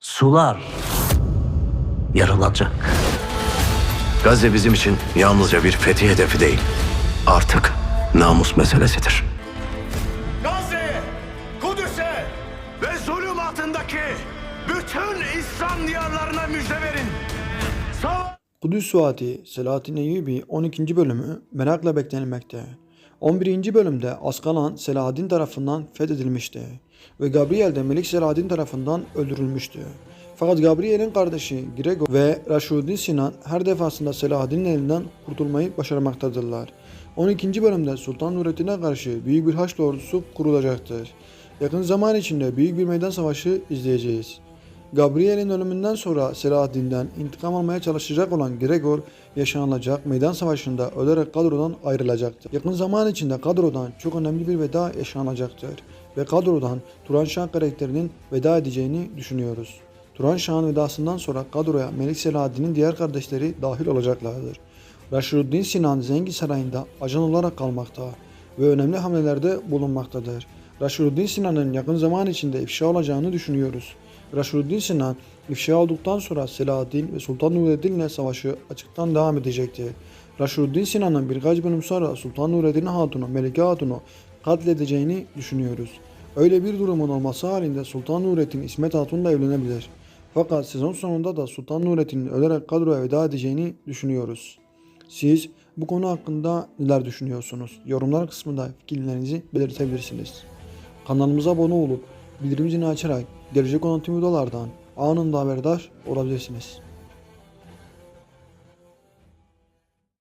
Sular yarılacak. Gazze bizim için yalnızca bir fethi hedefi değil. Artık namus meselesidir. Gazze'ye, Kudüs'e ve zulüm altındaki bütün İslam diyarlarına müjde verin. Savaş Kudüs Suati Selahattin Eyyubi 12. bölümü merakla beklenmekte. 11. bölümde Askalan Selahaddin tarafından fethedilmişti ve Gabriel de Melik Selahaddin tarafından öldürülmüştü. Fakat Gabriel'in kardeşi Gregor ve Raşuddin Sinan her defasında Selahaddin'in elinden kurtulmayı başarmaktadırlar. 12. bölümde Sultan Nurettin'e karşı büyük bir Haçlı ordusu kurulacaktır. Yakın zaman içinde büyük bir meydan savaşı izleyeceğiz. Gabriel'in ölümünden sonra Selahaddin'den intikam almaya çalışacak olan Gregor yaşanılacak meydan savaşında ölerek kadrodan ayrılacaktır. Yakın zaman içinde kadrodan çok önemli bir veda yaşanacaktır ve kadrodan Turan Şah karakterinin veda edeceğini düşünüyoruz. Turan Şah'ın vedasından sonra kadroya Melik Selahaddin'in diğer kardeşleri dahil olacaklardır. Raşiduddin Sinan Zengi Sarayı'nda ajan olarak kalmakta ve önemli hamlelerde bulunmaktadır. Raşiduddin Sinan'ın yakın zaman içinde ifşa olacağını düşünüyoruz. Raşiduddin Sinan ifşa olduktan sonra Selahaddin ve Sultan Nureddin savaşı açıktan devam edecektir. Raşiduddin Sinan'ın birkaç bölüm sonra Sultan Nureddin Hatun'u, Melike Hatun'u katledeceğini düşünüyoruz. Öyle bir durumun olması halinde Sultan Nurettin İsmet Hatun'la evlenebilir. Fakat sezon sonunda da Sultan Nurettin'in ölerek kadroya veda edeceğini düşünüyoruz. Siz bu konu hakkında neler düşünüyorsunuz? Yorumlar kısmında fikirlerinizi belirtebilirsiniz. Kanalımıza abone olup bildirim zilini açarak gelecek olan tüm videolardan anında haberdar olabilirsiniz.